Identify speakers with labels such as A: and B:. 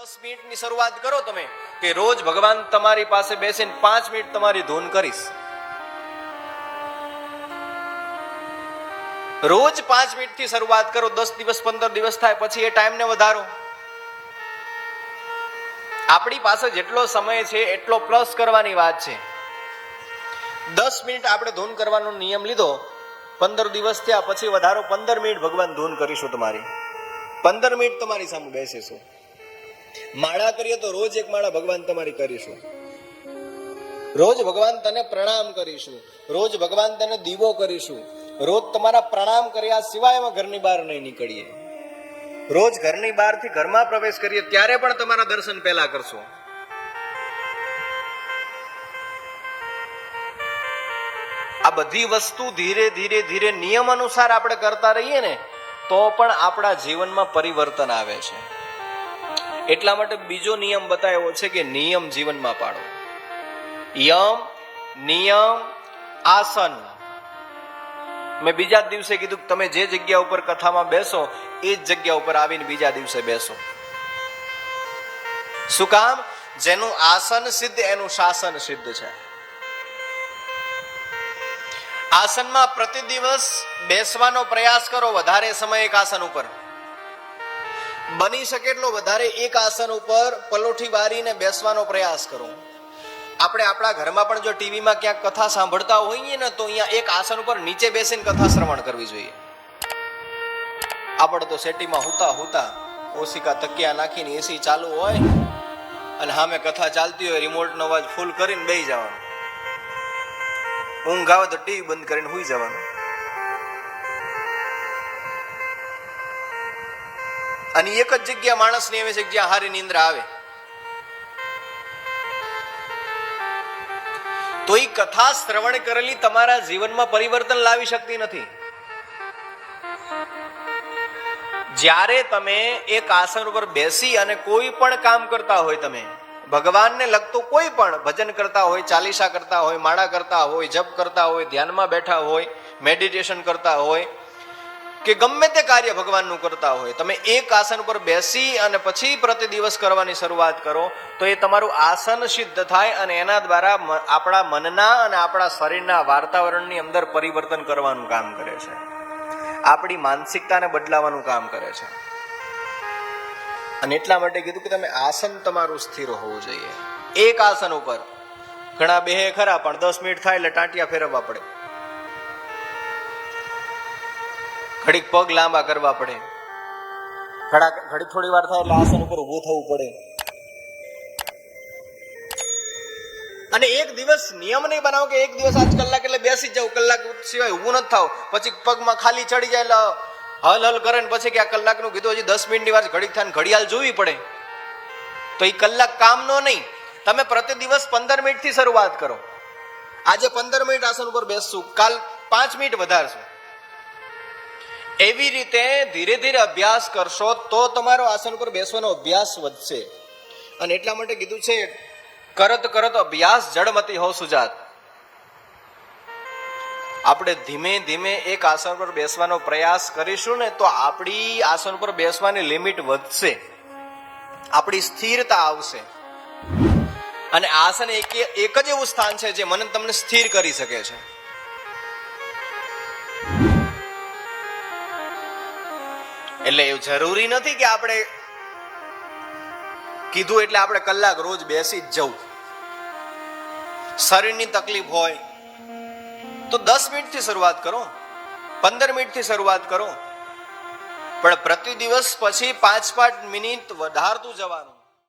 A: દસ મિનિટની શરૂઆત કરો તમે કે રોજ ભગવાન તમારી પાસે બેસીને પાંચ મિનિટ તમારી ધૂન કરીશ. રોજ પાંચ મિનિટથી શરૂઆત કરો, દસ દિવસ, પંદર દિવસ થાય, પછી એ ટાઈમને વધારો. આપણી પાસે જેટલો સમય છે, એટલો પ્લસ કરવાની વાત છે. દસ મિનિટ આપણે ધૂન કરવાનો નિયમ લીધો, પંદર દિવસ થયા, પછી વધારો, પંદર મિનિટ ભગવાન ધૂન કરીશું તમારી. પંદર મિનિટ તમારી સામે બેસીશું. માળા કરીએ તો રોજ એક માળા ભગવાન તમારી કરીશું. રોજ ભગવાન તને પ્રણામ કરીશું. રોજ ભગવાન તને દીવો કરીશું. રોજ તમારા પ્રણામ કર્યા સિવાય ઘરની બહાર નહીં નીકળીએ. રોજ ઘરની બહારથી ઘરમાં પ્રવેશ કરીએ ત્યારે પણ તમારા દર્શન પહેલા કરશો. આ બધી વસ્તુ ધીરે ધીરે ધીરે નિયમ અનુસાર આપણે કરતા રહીએ ને, તો પણ આપણા જીવનમાં પરિવર્તન આવે છે. એટલા માટે બીજો નિયમ બતાવ્યો છે કે નિયમ જીવનમાં પાડો. યમ, નિયમ, આસન. મેં બીજા દિવસે કીધું તમે જે જગ્યા ઉપર કથામાં બેસો, એ જ જગ્યા ઉપર આવીને બીજા દિવસે બેસો. શું કામ? જેનું આસન સિદ્ધ, એનું શાસન સિદ્ધ છે. આસનમાં પ્રતિ દિવસ બેસવાનો પ્રયાસ કરો, વધારે સમય એક આસન ઉપર. બની શકે એટલો વધારે એક આસન ઉપર પલોઠી વારીને બેસવાનો પ્રયાસ કરો. આપણે આપણા ઘરમાં પણ જો ટીવીમાં ક્યાંક કથા સાંભળતા હોઈએ ને તો અહીંયા એક આસન ઉપર નીચે બેસીને કથા શ્રવણ કરવી જોઈએ. આપણે તો સેટીમાં હુતા હુતા ઓશિકા તકિયા નાખીને એસી ચાલુ હોય અને સામે કથા ચાલતી હોય રિમોટનો અવાજ ફૂલ કરીને બેસી જવાનું. ઊંઘ આવે તો ટીવી બંધ કરીને સુઈ જવાનું. અને એક જ જગ્યા માણસની એવી છે હારી નિંદ્રા આવે. તો એ કથા શ્રવણ કરેલી તમારા જીવનમાં પરિવર્તન લાવી શકતી નથી. જ્યારે તમે એક આસન ઉપર બેસી અને કોઈ પણ કામ કરતા હોય તમે, ભગવાનને લગતું કોઈ પણ ભજન કરતા હોય, ચાલીસા કરતા હોય, માળા કરતા હોય, જપ કરતા હોય, ધ્યાનમાં બેઠા હોય, મેડિટેશન કરતા હોય કે ગમે તે કાર્ય ભગવાનનું કરતા હોય, તમે એક આસન ઉપર બેસી અને પછી પ્રતિ દિવસ કરવાની શરૂઆત કરો, તો એ તમારું આસન સિદ્ધ થાય અને એના દ્વારા આપણા મનના અને આપણા શરીરના વાતાવરણની અંદર પરિવર્તન કરવાનું કામ કરે છે. આપણી માનસિકતાને બદલાવાનું કામ કરે છે. અને એટલા માટે કીધું કે તમે આસન તમારું સ્થિર હોવું જોઈએ. એક આસન ઉપર. ઘણા બે ખરા, પણ દસ મિનિટ થાય એટલે ટાંટિયા ફેરવવા પડે. ઘડીક પગ લાંબા કરવા પડે. ઘડા ઘડી થોડી વાર થાય એટલે આસન ઉપર ઊભું થવું પડે. અને એક દિવસ નિયમ નહીં બનાવો કે એક દિવસ આજ કલાક એટલે બેસી જાવ કલાક સિવાય ઊભું નથી થાવ. પછી પગમાં ખાલી ચડી જાય એટલે હલ હલ કરે ને પછી કે આ કલાકનું કીધું હજી દસ મિનિટની વાર ઘડીક થાય ઘડિયાળ જોવી પડે. તો એ કલાક કામનો નહીં. તમે પ્રતિ દિવસ પંદર મિનિટથી શરૂઆત કરો. આજે પંદર મિનિટ આસન ઉપર બેસશું. કાલ પાંચ મિનિટ વધારશું. એવી રીતે ધીરે ધીરે અભ્યાસ કરશો તો તમારો આસન ઉપર બેસવાનો અભ્યાસ વધશે. અને એટલા માટે કીધું છે, કરત કરત અભ્યાસ જડમતી હો સુજાત. આપણે ધીમે ધીમે એક આસન પર બેસવાનો પ્રયાસ કરીશું ને તો આપણી આસન પર બેસવાની લિમિટ વધશે. આપણી સ્થિરતા આવશે. અને આસન એક એક જ એવું સ્થાન છે જે મન તમને સ્થિર કરી શકે છે. એટલે એવું જરૂરી નથી કે આપણે કીધું એટલે આપણે કલાક રોજ બેસી જ જવું. શરીરની તકલીફ હોય તો દસ મિનિટથી શરૂઆત કરો, પંદર મિનિટથી શરૂઆત કરો. પણ પ્રતિ દિવસ પછી પાંચ પાંચ મિનિટ વધારતું જવાનું.